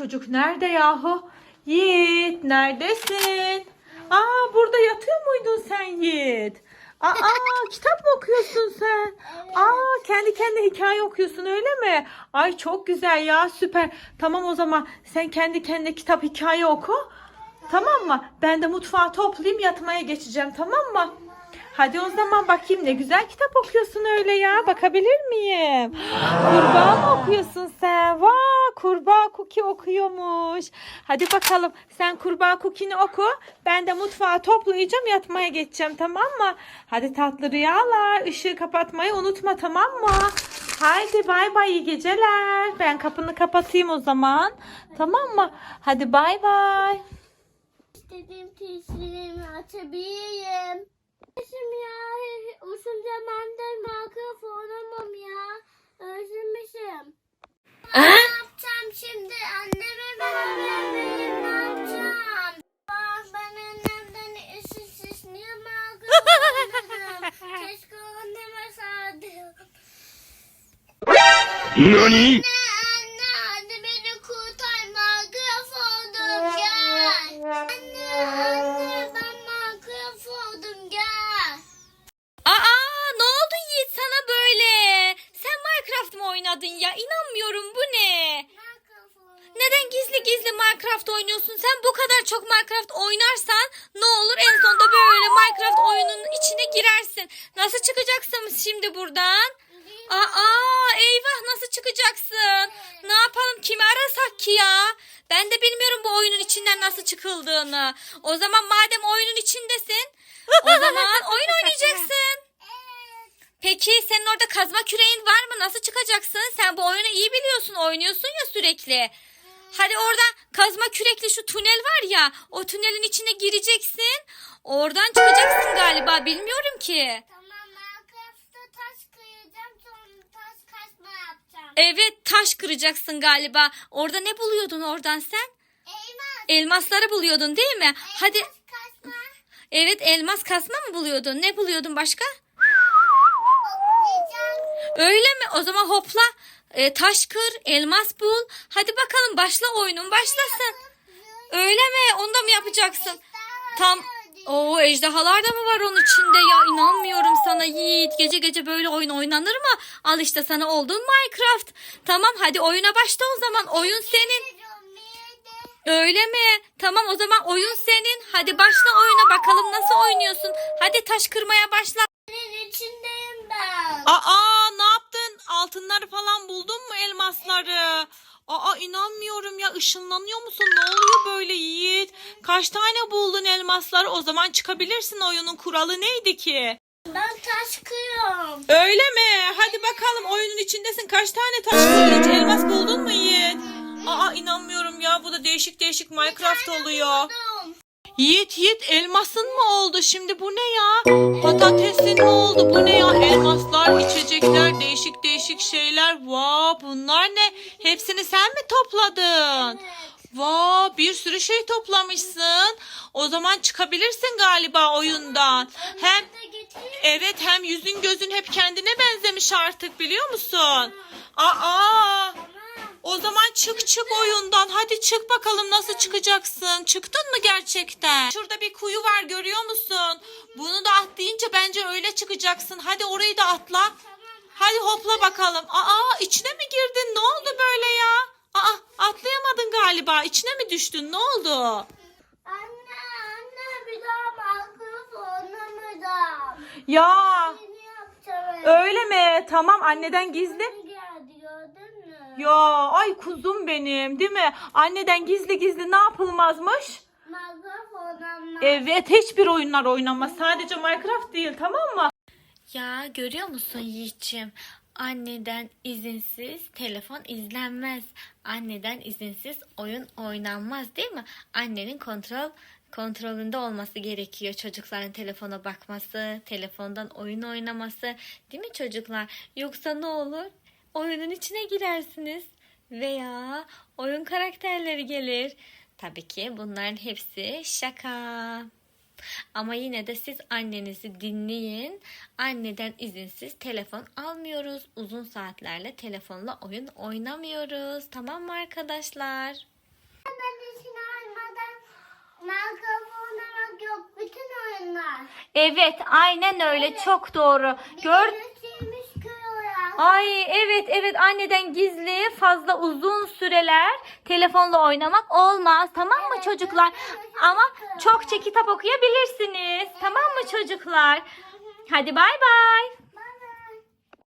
çocuk nerede yahu? Yiğit neredesin? Aa burada yatıyor muydun sen Yiğit? Aa kitap mı okuyorsun sen? Aa kendi kendine hikaye okuyorsun öyle mi? Ay çok güzel ya süper. Tamam o zaman sen kendi kendine kitap hikaye oku. Tamam mı? Ben de mutfağı toplayayım yatmaya geçeceğim tamam mı? Hadi o zaman bakayım ne güzel kitap okuyorsun öyle ya. Bakabilir miyim? Kurbağa mı okuyorsun sen? Vay kurbağa Cookie okuyormuş. Hadi bakalım sen kurbağa Cookie'ni oku. Ben de mutfağı toplayacağım yatmaya geçeceğim tamam mı? Hadi tatlı rüyalar. Işığı kapatmayı unutma tamam mı? Haydi bay bay iyi geceler. Ben kapını kapatayım o zaman. Tamam mı? Hadi bay bay. İstediğim tişlerimi açabilirim. Özüm ya. Uzun zamandır mikrofon olmam ya. Özlemişim. Ne yapacağım şimdi? Anneme babama ne yapacağım? Bak ben annemden ışıksız niye mikrofon aldım? Keşke anneme sardım. NANI? Anne anne anne beni kurtar mikrofondum gel. Anne anne ben mikrofondum gel. Aa ne oldu Yiğit sana böyle? Sen Minecraft mı oynadın ya? İnanmıyorum bu ne? Mikrofon. Neden gizli gizli Minecraft oynuyorsun? Sen bu kadar çok Minecraft oynarsan ne olur en sonunda böyle Minecraft oyunun içine girersin. Nasıl çıkacaksın şimdi buradan? Aa eyvah nasıl çıkacaksın? Ne yapalım kimi arasak ki ya? Ben de bilmiyorum bu oyunun içinden nasıl çıkıldığını. O zaman madem oyunun içindesin o zaman oyun oynayacaksın. Peki senin orada kazma küreğin var mı? Nasıl çıkacaksın? Sen bu oyunu iyi biliyorsun. Oynuyorsun ya sürekli. Hadi orada kazma kürekli şu tünel var ya. O tünelin içine gireceksin. Oradan çıkacaksın galiba. Bilmiyorum ki. Tamam Minecraft'ta taş kıyacağım sonra taş kasma yapacağım. Evet taş kıracaksın galiba. Orada ne buluyordun oradan sen? Elmas. Elmasları buluyordun değil mi? Hadi Elmas kasma. evet elmas kasma mı buluyordun? Ne buluyordun başka? Öyle mi? O zaman hopla. E, taş kır, elmas bul. Hadi bakalım başla oyunun başlasın. Öyle mi? Onu da mı yapacaksın? Tam o ejderhalar da mı var onun içinde ya? İnanmıyorum sana Yiğit. Gece gece böyle oyun oynanır mı? Al işte sana oldun Minecraft. Tamam hadi oyuna başla o zaman. Oyun senin. Öyle mi? Tamam o zaman oyun senin. Hadi başla oyuna bakalım nasıl oynuyorsun. Hadi taş kırmaya başla. Kaç tane buldun elmasları? O zaman çıkabilirsin oyunun kuralı neydi ki? Ben taş kırıyorum. Öyle mi? Hadi bakalım oyunun içindesin. Kaç tane taş kılıç elmas buldun mu Yiğit? Aa inanmıyorum ya bu da değişik değişik Minecraft oluyor. Buldum. Yiğit Yiğit elmasın mı oldu şimdi bu ne ya? Patatesin mi oldu bu ne ya? Elmaslar, içecekler, değişik değişik şeyler. Vaa bunlar ne? Hepsini sen mi topladın? Vaa bir sürü şey toplamışsın. O zaman çıkabilirsin galiba oyundan. Hem evet hem yüzün gözün hep kendine benzemiş artık biliyor musun? Aa o zaman çık çık oyundan. Hadi çık bakalım nasıl çıkacaksın. Çıktın mı gerçekten? Şurada bir kuyu var görüyor musun? Bunu da atlayınca bence öyle çıkacaksın. Hadi orayı da atla. Hadi hopla bakalım. Aa içine mi girdin? Ne oldu böyle ya? Aa atlayamadın galiba. İçine mi düştün? Ne oldu? Anne anne bir daha mikrofonumu da. Ya Yeni yapacağım. öyle mi? Tamam anneden gizli. geldi gördün mü? Ya ay kuzum benim değil mi? Anneden gizli gizli ne yapılmazmış? Mikrofonum. Evet hiçbir oyunlar oynanmaz. Sadece Minecraft değil tamam mı? Ya görüyor musun Yiğit'ciğim? Anneden izinsiz telefon izlenmez. Anneden izinsiz oyun oynanmaz değil mi? Annenin kontrol kontrolünde olması gerekiyor. Çocukların telefona bakması, telefondan oyun oynaması. Değil mi çocuklar? Yoksa ne olur? Oyunun içine girersiniz veya oyun karakterleri gelir. Tabii ki bunların hepsi şaka. Ama yine de siz annenizi dinleyin. Anneden izinsiz telefon almıyoruz. Uzun saatlerle telefonla oyun oynamıyoruz. Tamam mı arkadaşlar? Evet, aynen öyle. Çok doğru. Gör Ay evet evet anneden gizli fazla uzun süreler telefonla oynamak olmaz tamam mı çocuklar? Ama çokça kitap okuyabilirsiniz tamam mı çocuklar? Hadi bay bay.